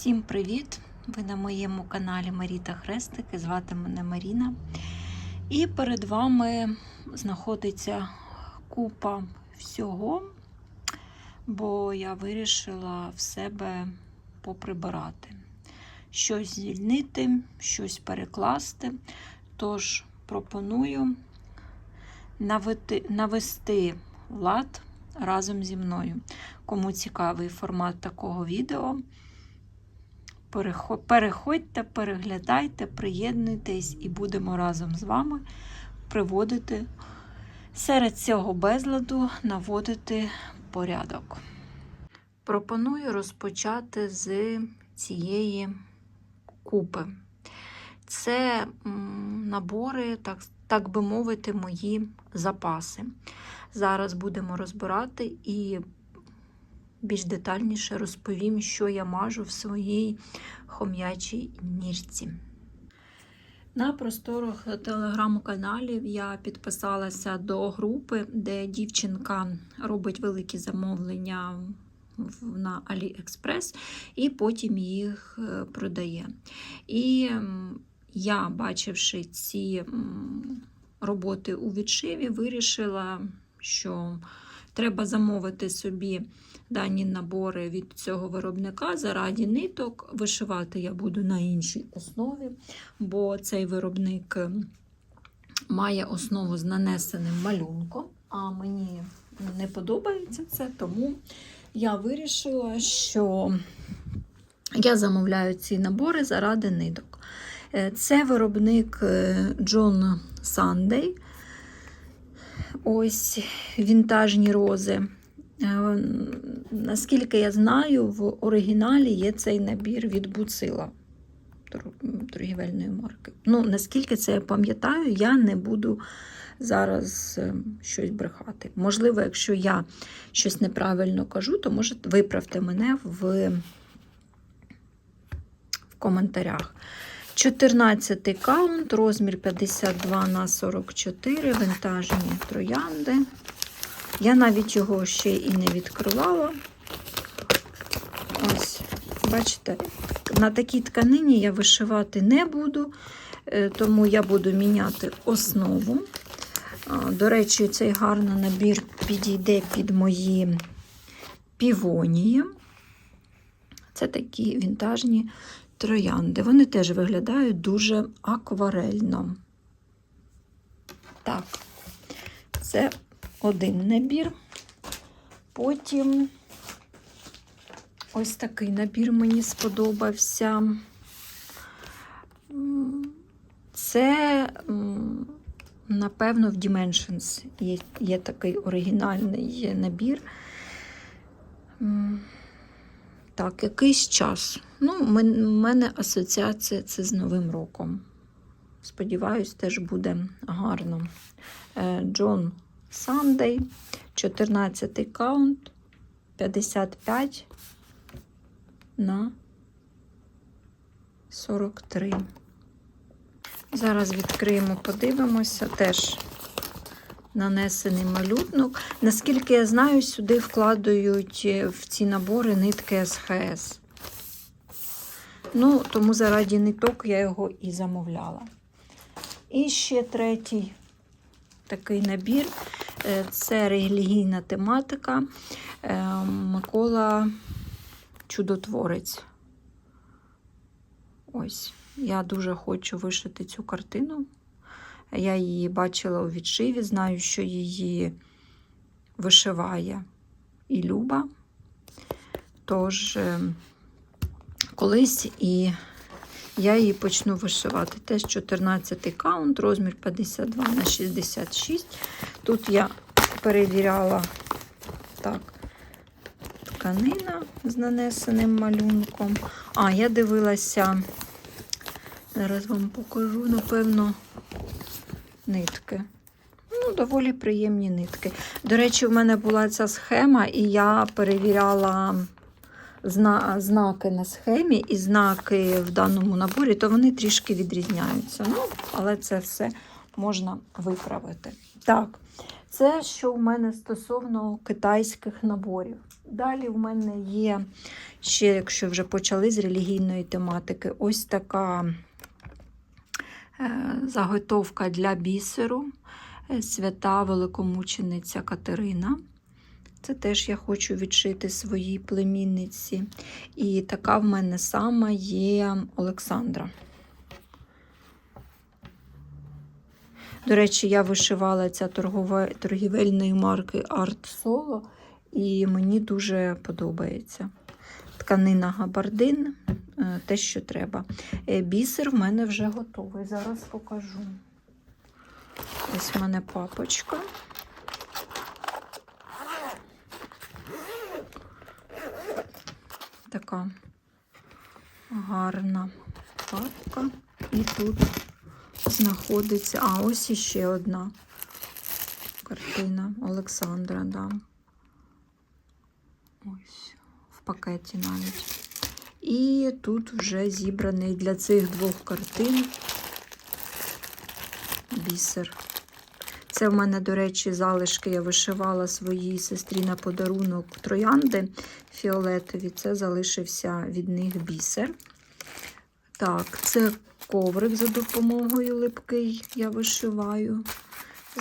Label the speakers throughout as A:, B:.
A: Всім привіт! Ви на моєму каналі Маріта Хрестики. Звати мене Маріна. І перед вами знаходиться купа всього, бо я вирішила в себе поприбирати. Щось звільнити, щось перекласти. Тож пропоную навести лад разом зі мною. Кому цікавий формат такого відео, переходьте, переглядайте, приєднуйтесь і будемо разом з вами приводити серед цього безладу, наводити порядок. Пропоную розпочати з цієї купи. Це набори, так, так би мовити, мої запаси. Зараз будемо розбирати і більш детальніше розповім, що я мажу в своїй хом'ячій нірці. На просторах телеграм-каналів я підписалася до групи, де дівчинка робить великі замовлення на AliExpress і потім їх е, продає. І я, бачивши ці роботи у відшиві, вирішила, що треба замовити собі дані набори від цього виробника заради ниток. Вишивати я буду на іншій основі, бо цей виробник має основу з нанесеним малюнком, а мені не подобається це, тому я вирішила, що я замовляю ці набори заради ниток. Е, Це виробник е, John Sunday. Ось вінтажні рози. Е, Наскільки я знаю, в оригіналі є цей набір від Буцила торгівельної марки. Ну, наскільки це я пам'ятаю, я не буду зараз е, щось брехати. Можливо, якщо я щось неправильно кажу, то може виправте мене в, в коментарях. 14 каунт, розмір 52 на 44, винтажні троянди. Я навіть його ще і не відкривала. Ось, бачите, на такій тканині я вишивати не буду, е, тому я буду міняти основу. До речі, цей гарний набір підійде під мої півонії. Це такі вінтажні троянди. Вони теж виглядають дуже акварельно. Так, це один набір. Потім ось такий набір мені сподобався. Це, напевно, в Dimensions є, є такий оригінальний набір. Так, якийсь час. Ну, в мене асоціація це з Новим роком. Сподіваюсь, теж буде гарно. Е, Джон Сандей, 14 каунт, 55 на 43. Зараз відкриємо, подивимося. Теж нанесений малюнок. Наскільки я знаю, сюди вкладають е, в ці набори нитки СХС. Ну, тому заради ниток я його і замовляла. І ще третій такий набір Е, це релігійна тематика Е, Микола Чудотворець. Ось, я дуже хочу вишити цю картину. Я її бачила у відшиві, знаю, що її вишиває і Люба. Тож, е, колись і я її почну вишивати. Теж 14 каунт, розмір 52 на 66. Тут я перевіряла так, тканина з нанесеним малюнком. А, я дивилася, зараз вам покажу, напевно, нитки. Ну, доволі приємні нитки. До речі, в мене була ця схема, і я перевіряла зна- знаки на схемі і знаки в даному наборі, то вони трішки відрізняються. Ну, але це все можна виправити. Так, Це що в мене стосовно китайських наборів. Далі в мене є ще, якщо вже почали з релігійної тематики, ось така е, заготовка для бісеру. Е, Свята великомучениця Катерина. Це теж я хочу відшити своїй племінниці. І така в мене сама є Олександра. До речі, я вишивала ця торгова, торгівельної марки Art Solo, і мені дуже подобається. Тканина габардин, е, те, що треба. Е, Бісер в мене вже готовий. Зараз покажу. Ось в мене папочка. Така гарна папка. І тут знаходиться. А ось іще одна картина Олександра, да. Ось, в пакеті навіть. І тут вже зібраний для цих двох картин бісер. Це в мене, до речі, залишки я вишивала своїй сестрі на подарунок троянди фіолетові. Це залишився від них бісер. Так, це коврик за допомогою липкий я вишиваю,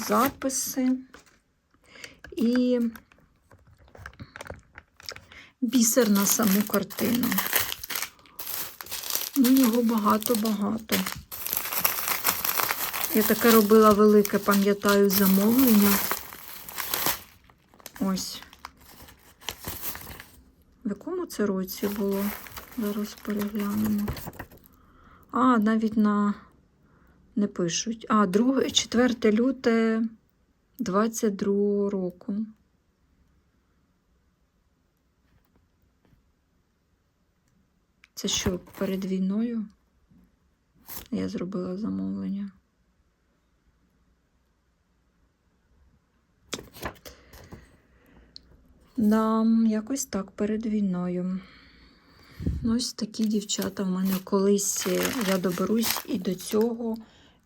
A: записи і бісер на саму картину. Ну, його багато-багато. Я таке робила велике, пам'ятаю, замовлення. Ось. В якому це році було? Зараз переглянемо. А, навіть на не пишуть. А, 2, 4 люте 22 року. Це що, перед війною? Я зробила замовлення. Да, якось так перед війною. Ось такі дівчата в мене колись я доберусь і до цього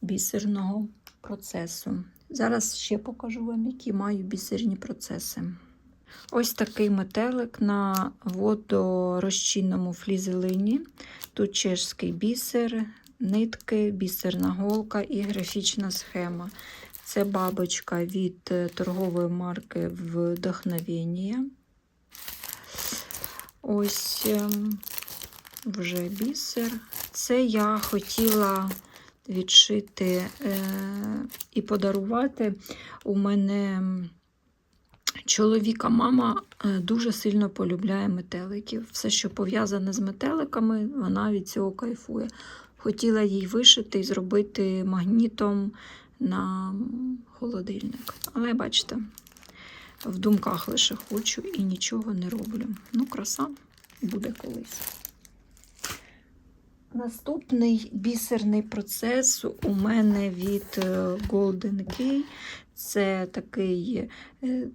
A: бісерного процесу. Зараз ще покажу вам, які маю бісерні процеси. Ось такий метелик на водорозчинному флізелині. Тут чешський бісер, нитки, бісерна голка і графічна схема. Це бабочка від е, торгової марки Вдохновення. Ось ем, вже бісер. Це я хотіла відшити е, і подарувати. У мене чоловіка мама е, дуже сильно полюбляє метеликів. Все, що пов'язане з метеликами, вона від цього кайфує. Хотіла їй вишити і зробити магнітом на холодильник. Але бачите, в думках лише хочу і нічого не роблю. Ну, краса буде колись. Наступний бісерний процес у мене від е, Golden Key. Це такий е,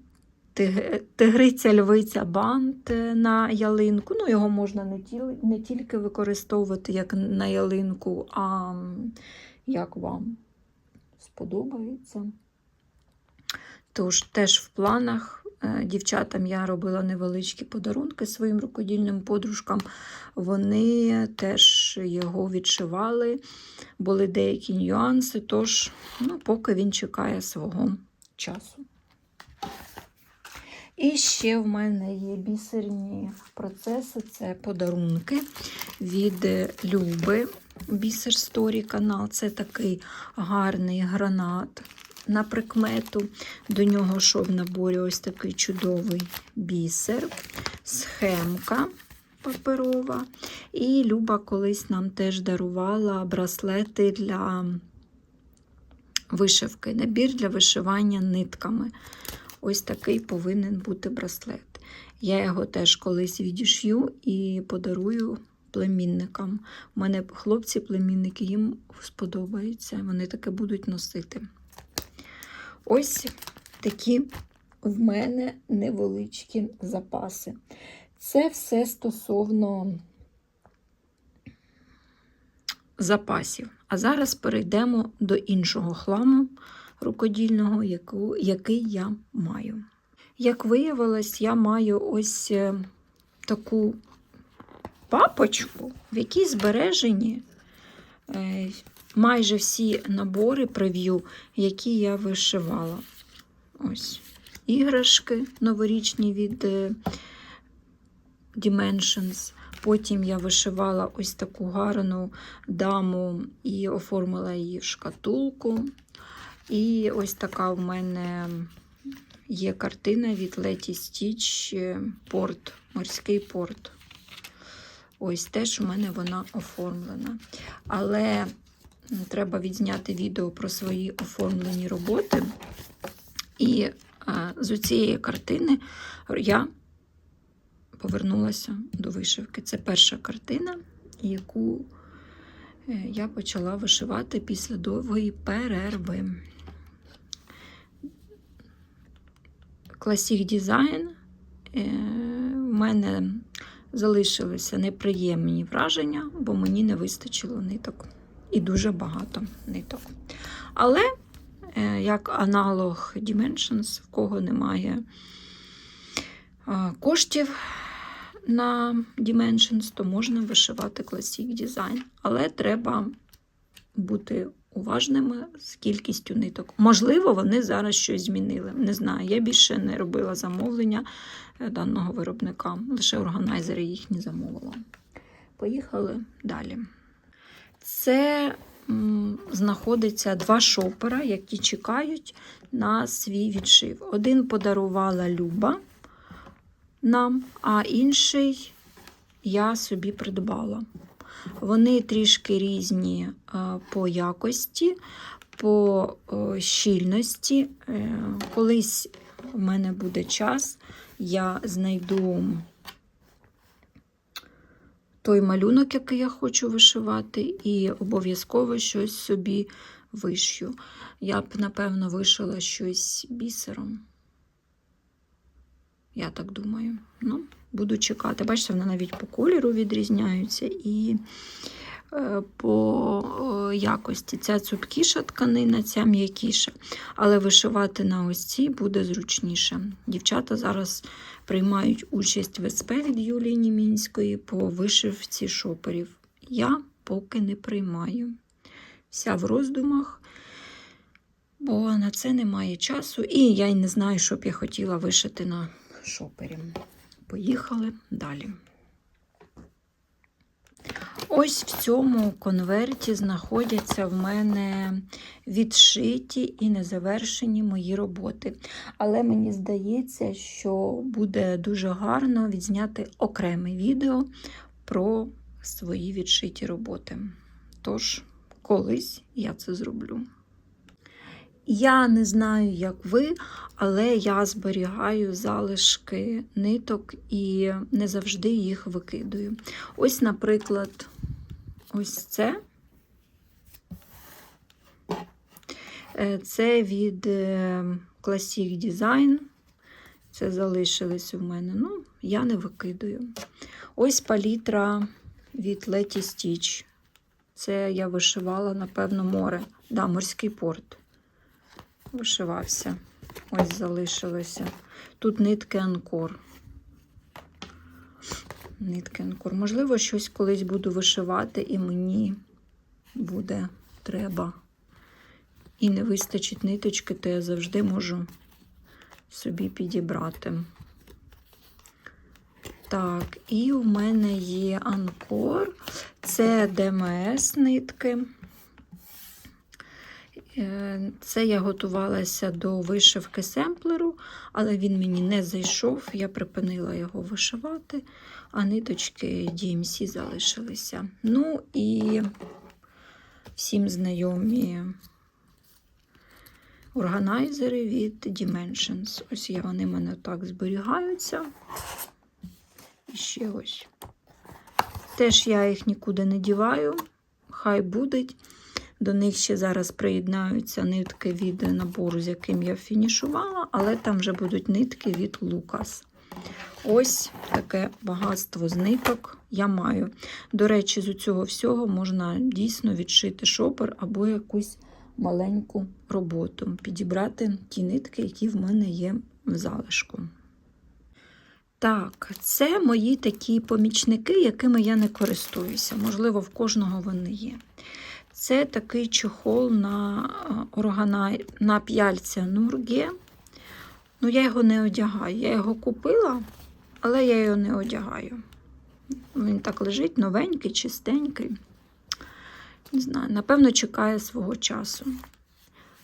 A: тигриця львиця бант е, на ялинку. Ну, його можна не, тіл- не тільки використовувати як на ялинку, а як вам сподобається. Тож теж в планах е, дівчатам я робила невеличкі подарунки своїм рукодільним подружкам. Вони теж його відшивали, були деякі нюанси, тож ну, поки він чекає свого часу. І ще в мене є бісерні процеси це подарунки від Люби. Бісер Сторі канал. Це такий гарний гранат на прикмету. До нього йшов в наборі ось такий чудовий бісер, схемка паперова. І Люба колись нам теж дарувала браслети для вишивки, набір для вишивання нитками. Ось такий повинен бути браслет. Я його теж колись відішью і подарую племінникам. У мене хлопці-племінники їм сподобаються, вони таке будуть носити. Ось такі в мене невеличкі запаси. Це все стосовно запасів. А зараз перейдемо до іншого хламу, рукодільного, який я маю. Як виявилось, я маю ось е, таку папочку, в якій збережені е, майже всі набори прев'ю, які я вишивала. Ось іграшки новорічні від е, Dimensions. Потім я вишивала ось таку гарну даму і оформила її в шкатулку. І ось така в мене є картина від Леті Стіч порт, морський порт. Ось теж у мене вона оформлена. Але треба відзняти відео про свої оформлені роботи. І з цієї картини я повернулася до вишивки. Це перша картина, яку е, я почала вишивати після довгої перерви. Design. Е, У мене залишилися неприємні враження, бо мені не вистачило ниток. І дуже багато ниток. Але, е, як аналог Dimensions, в кого немає е, коштів на Dimensions, то можна вишивати Classic Design. Але треба бути уважними з кількістю ниток. Можливо, вони зараз щось змінили. Не знаю. Я більше не робила замовлення е, даного виробника, лише органайзери їхні замовила. Поїхали далі. Це знаходиться два шопера, які чекають на свій відшив. Один подарувала Люба нам, а інший я собі придбала. Вони трішки різні е, по якості, по е, щільності. Е, Колись у мене буде час, я знайду той малюнок, який я хочу вишивати, і обов'язково щось собі вишью. Я б, напевно, вишила щось бісером. Я так думаю. Ну, буду чекати. Бачите, вони навіть по кольору відрізняються і е, по е, якості. Ця цупкіша тканина, ця м'якіша. Але вишивати на ось цій буде зручніше. Дівчата зараз приймають участь в СП від Юлії Німінської по вишивці шоперів. Я поки не приймаю. Вся в роздумах. Бо на це немає часу, і я й не знаю, що б я хотіла вишити на шопері. Поїхали далі. Ось в цьому конверті знаходяться в мене відшиті і незавершені мої роботи. Але мені здається, що буде дуже гарно відзняти окреме відео про свої відшиті роботи. Тож, колись я це зроблю. Я не знаю, як ви, але я зберігаю залишки ниток і не завжди їх викидаю. Ось, наприклад, ось це. Е, Це від е, Classic Design. Це залишилось у мене. Ну, я не викидаю. Ось палітра від Letty Stitch. Це я вишивала, напевно, море. Да, морський порт вишивався. Ось залишилося. Тут нитки анкор. Нитки анкор. Можливо, щось колись буду вишивати, і мені буде треба. І не вистачить ниточки, то я завжди можу собі підібрати. Так, і у мене є анкор. Це ДМС нитки. Е, Це я готувалася до вишивки семплеру, але він мені не зайшов. Я припинила його вишивати, а ниточки DMC залишилися. Ну і всім знайомі органайзери від Dimensions. Ось я вони в мене так зберігаються. І ще ось. Теж я їх нікуди не діваю, хай будуть. До них ще зараз приєднаються нитки від набору, з яким я фінішувала, але там вже будуть нитки від Лукас. Ось таке багатство з ниток я маю. До речі, з цього всього можна дійсно відшити шопер або якусь маленьку роботу, підібрати ті нитки, які в мене є в залишку. Так, це мої такі помічники, якими я не користуюся. Можливо, в кожного вони є. Це такий чохол на е, органа... на п'яльця Нурге. Ну, я його не одягаю. Я його купила, але я його не одягаю. Він так лежить, новенький, чистенький. Не знаю, напевно, чекає свого часу.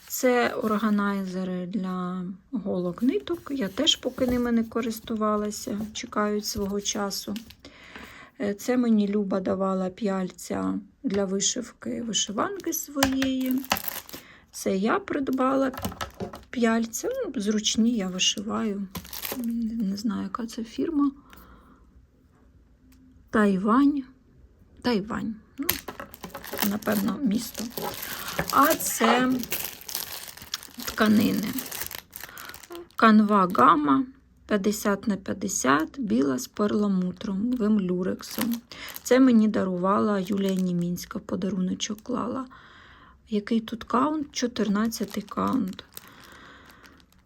A: Це органайзери для голок ниток. Я теж поки ними не користувалася, чекають свого часу. Е, Це мені Люба давала п'яльця для вишивки вишиванки своєї. Це я придбала п'яльця. Ну, зручні я вишиваю. Не знаю, яка це фірма. Тайвань. Тайвань. Ну, напевно, місто. А це тканини. Канва гама 50 на 50, біла з перламутровим люрексом. Це мені дарувала Юлія Німінська, подаруночок клала. Який тут каунт? 14 каунт.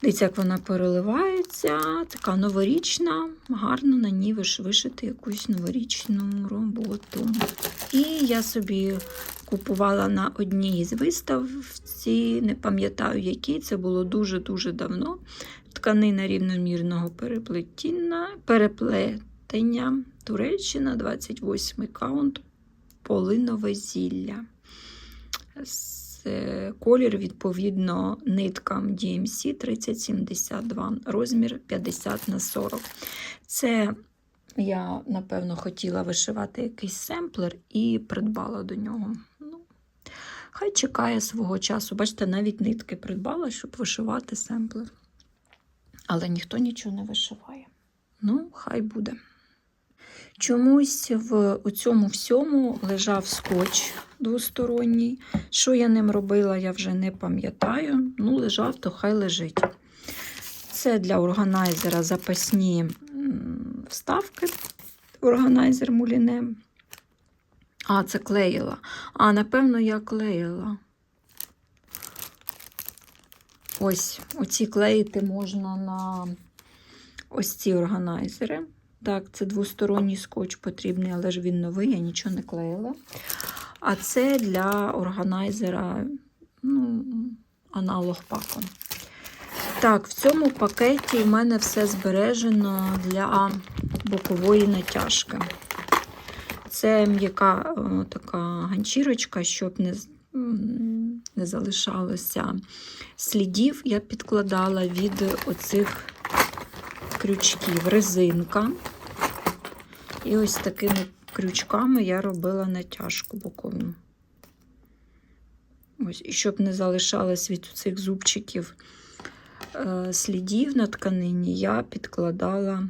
A: Дивіться, як вона переливається, така новорічна, гарно на ній виш- вишити якусь новорічну роботу. І я собі купувала на одній з виставці, не пам'ятаю які, це було дуже-дуже давно. Тканина рівномірного переплетіння, переплетення Туреччина, 28 каунт, полинове зілля. Е, Колір, відповідно, ниткам DMC 3072, розмір 50 на 40. Це я, напевно, хотіла вишивати якийсь семплер і придбала до нього. Ну, хай чекає свого часу. Бачите, навіть нитки придбала, щоб вишивати семплер. Але ніхто нічого не вишиває. Ну, хай буде. Чомусь в цьому всьому лежав скотч двосторонній. Що я ним робила, я вже не пам'ятаю. Ну, лежав, то хай лежить. Це для органайзера запасні вставки. Органайзер муліне. А, це клеїла. А, напевно, я клеїла. Ось, оці клеїти можна на ось ці органайзери. Так, це двосторонній скотч потрібний, але ж він новий, я нічого не клеїла. А це для органайзера ну, аналог паку. Так, в цьому пакеті в мене все збережено для бокової натяжки. Це м'яка така ганчірочка, щоб не, не залишалося слідів. Я підкладала від оцих крючків резинка. І ось такими крючками я робила натяжку бокову. Ось, і щоб не залишалось від цих зубчиків е, слідів на тканині, я підкладала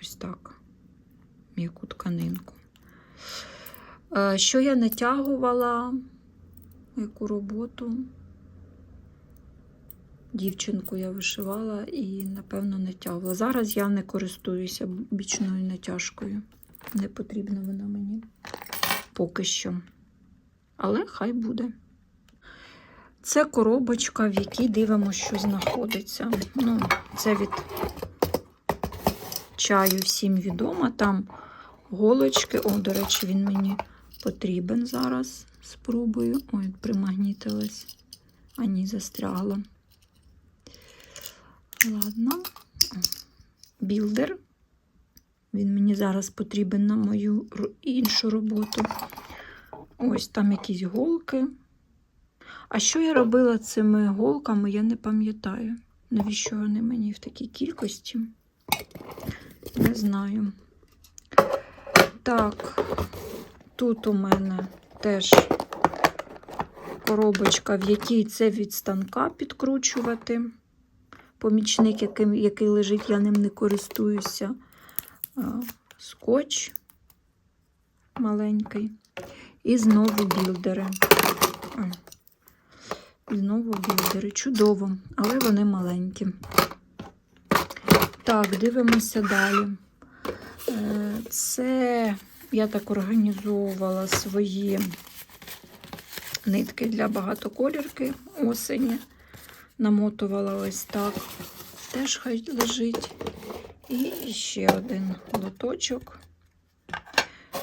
A: ось так м'яку тканинку. Е, що я натягувала? Яку роботу? Дівчинку я вишивала і, напевно, натягувала. Зараз я не користуюся бічною натяжкою. Не потрібна вона мені поки що. Але хай буде. Це коробочка, в якій дивимося, що знаходиться. Ну, це від чаю всім відомо. Там голочки. О, до речі, він мені потрібен зараз. Спробую. Ой, примагнітилась. А ні, застрягла. Ладно. Білдер. Він мені зараз потрібен на мою іншу роботу. Ось там якісь голки. А що я робила цими голками, я не пам'ятаю. Навіщо вони мені в такій кількості? Не знаю. Так, тут у мене теж коробочка, в якій це від станка підкручувати. Помічник, який, який лежить, я ним не користуюся. Скотч маленький. І знову білдери. Знову білдери. Чудово, але вони маленькі. Так, дивимося далі. Е, Це я так організовувала свої нитки для багатоколірки осені. Намотувала ось так. Теж хай лежить. І ще один лоточок.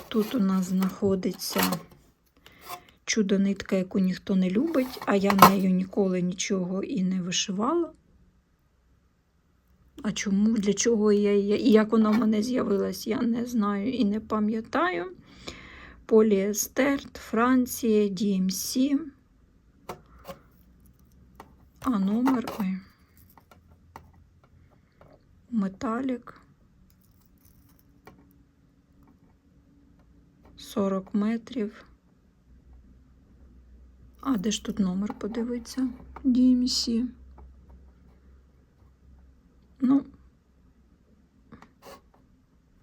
A: Тут у нас знаходиться чудо-нитка, яку ніхто не любить, а я нею ніколи нічого і не вишивала. А чому, для чого я і як вона в мене з'явилась, я не знаю і не пам'ятаю. Поліестер, Франція, DMC. А номер. Ой. Металік. 40 метрів. А де ж тут номер подивиться? DMC. Ну,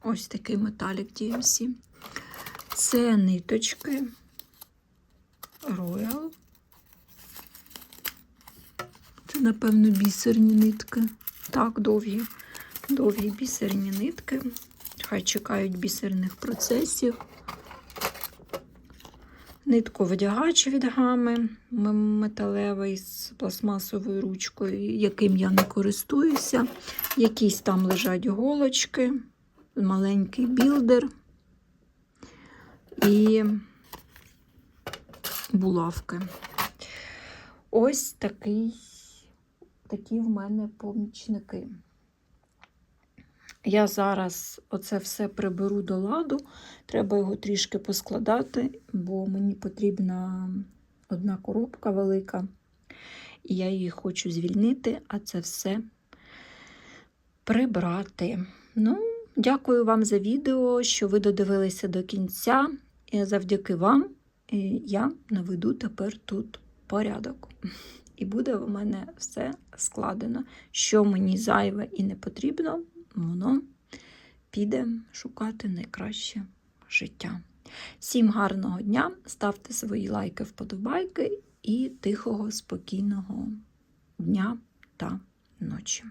A: ось такий металік DMC. Це ниточки Royal. Це, напевно, бісерні нитки. Так, довгі, довгі бісерні нитки. Хай чекають бісерних процесів. Нитку видягач від гами металевий з пластмасовою ручкою, яким я не користуюся. Якісь там лежать голочки, маленький білдер і булавки. Ось такий, такі в мене помічники. Я зараз оце все приберу до ладу. Треба його трішки поскладати, бо мені потрібна одна коробка велика. І я її хочу звільнити, а це все прибрати. Ну, дякую вам за відео, що ви додивилися до кінця. І завдяки вам я наведу тепер тут порядок. І буде в мене все складено. Що мені зайве і не потрібно, воно піде шукати найкраще життя. Всім гарного дня! Ставте свої лайки, вподобайки і тихого, спокійного дня та ночі.